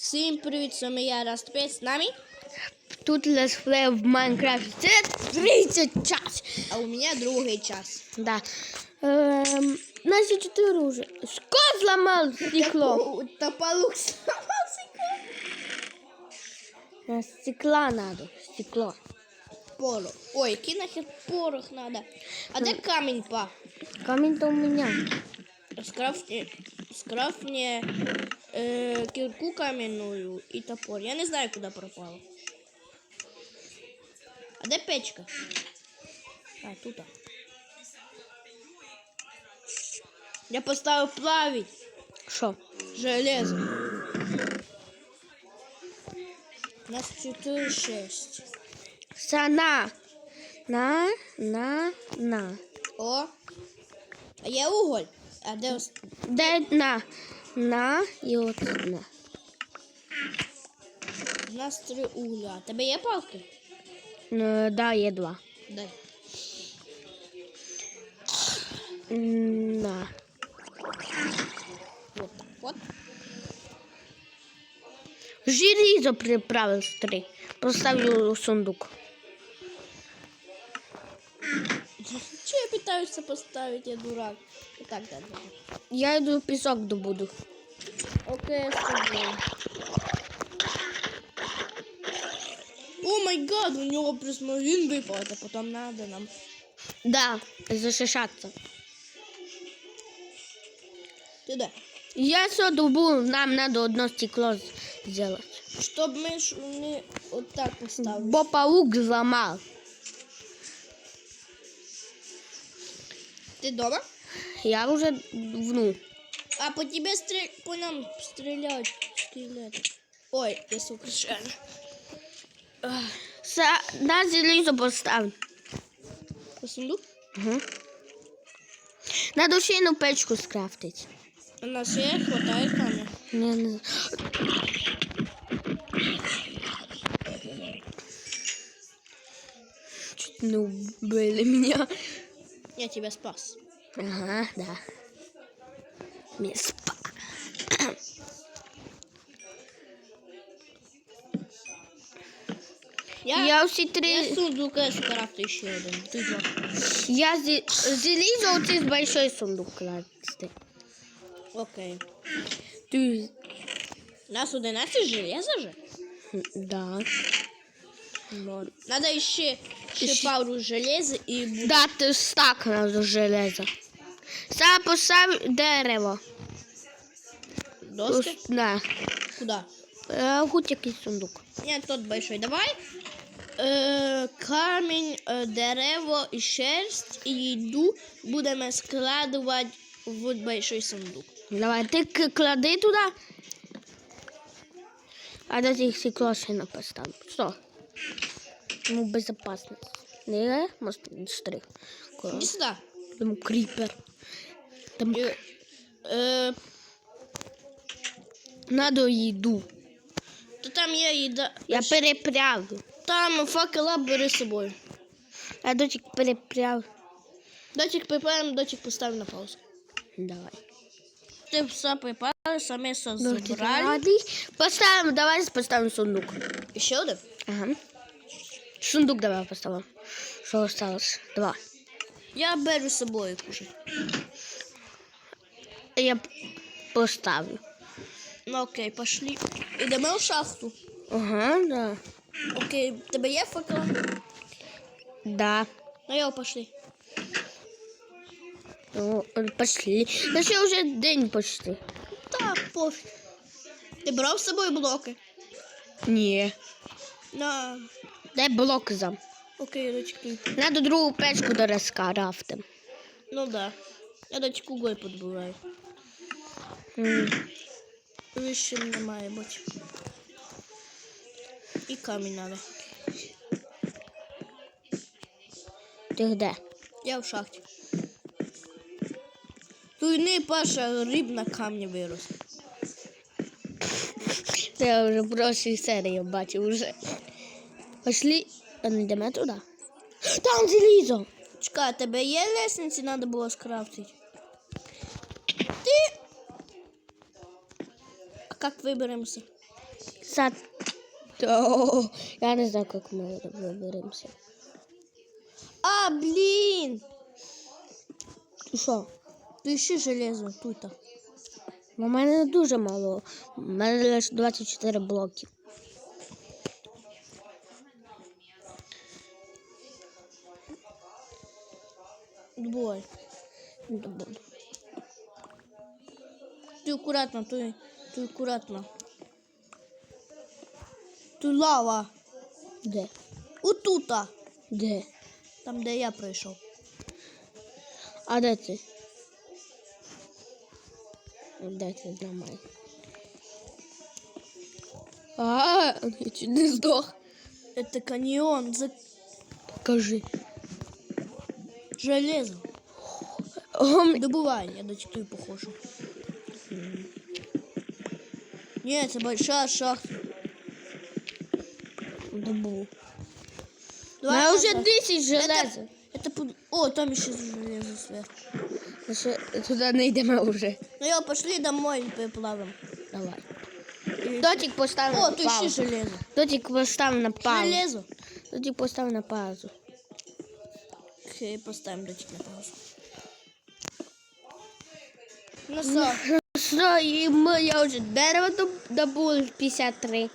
Всім привіт, з вами я Растопець з нами, Тут лесфлей в Майнкрафті. Це 30 час. а у мене другий час. Да. Эм, наши четыре уже. Что сломал стекло? Топалук На стекла надо. Стекло. порох. Ой, який нахер порох надо. А де камінь па? Камень-то у меня. Скрафтні, скрафтні е, кірку кам'яную і топор. Я не знаю, куди пропало. А де печка? А, тут. Я поставив плавить Что? железо. У нас 4-6. Сана. На, на, на. О. А є уголь. А де ос... Дай на. На и вот на. У нас три угля. Тебе є палки? Ну, да, є два. Дай. На. Вот так. Вот. Железо приправил в три. Поставлю в сундук. Че я питаюся поставить, я дурак. І так далі. Я иду песок добуду. Окей, я з тобою. О май гад, у нього присмовін випав, а потім надо нам. Да, зашишаться. Ти де? Я все добу, нам надо одно стекло з- сделать. Щоб ми ж не отак поставили. Бо паук зламав. Ти дома? Я вже ну. А по тебе стрі... по нам стріляють скелети. Ой, я сука ще. Са... На залізо постав. По сундук? Угу. Надо ще на печку скрафтити. У нас є, хватає камня. Не, не. Чуть не убили меня. Я тебя спас. Ага, да. Меспа. Я, Я всі я три. сундука скрафтую ще один. Ти два. Я зе- залізо оці з большой сундук класти. Окей. Ти. У нас 11 железа же? Да. Ну, Надо ще, ще пару железа і буде. Да, ти стак надо железо. Сам дерево. Доски? Да. Куда? Е, Гуть якийсь сундук. Нет, тот большой. Давай е, камінь, е, дерево і шерсть і їду будемо складувати в большой сундук. Давай, ти к- клади туди. А до стекло ще не. Що? Ну, безопасність. Не, може, штрих. Іди сюди. Там кріпер. Там І, е, надо їду. то там є їда. Я перепрягу. Там факела бери з собою. Я дочек перепряг. Датчик припаємо, датчик поставимо на паузу. Давай. Ти все припали, самі все Ну, забрали. Поставим, давай поставим сундук. Ще один? Ага. Сундук давай поставим. Что осталось? Два. Я беру з собою кушать. Я поставлю. Ну окей, пошли. Ідемо в шахту. Ага, да. Окей, тебе є факел? Да. Ну його пошли. Ну, пошли. Ще уже день почти. Так, пофіг. Ти брав з собою блоки? Не. На. Дай блок зам. Окей, дочки. Надо другу печку до розкарафтим. Ну да. Я дочку гой подбираю. Вище не має бути. І камінь надо. Ти де? Я в шахті. Тут не Паша риб на камні вирос. Це я вже в прошлій серії бачив уже. Пошли. А не йдемо туди? Там залізо. Чекай, тебе є лестниці, треба було скрафтити? Ти. А як виберемося? Сад. О, я не знаю, як ми виберемося. А, блін! Що? Ти ще железо тут. У мене не дуже мало. У мене лише 24 блоки. Бой. Не буду. Ти акуратно, ти, ти акуратно. Тут лава. Де? Отута. Де? Там, де я прийшов. А де ти? Де ти знімай? А, я чуть не здох. Это каньон за Покажи. Железо. Добывай, я до дочитаю похожу. Нет, это большая шахта. Добыл. Я уже тысяч железа. Это, это О, там еще железо сверху. Ну що, туди уже. йдемо. Ну йо, пошли домой и поплавим. Давай. Дотик поставил. на паузу. О, ты еще железо. Дотик поставил на паузу. Железо. Дотик поставил на паузу. Окей, поставим датчик на паузу. Ну что, Що, і ми, я вже дерево доб- 53.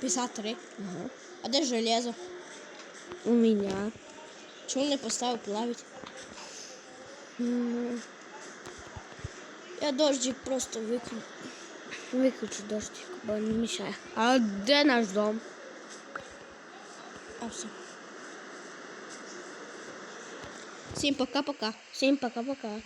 53. Ага. А где железо? У мене. Чего не поставил плавить? Я дождик просто выкину. Виключи дощик, бо не мішає. А де наш дом? А, все. Всем пока-пока. Всім пока-пока.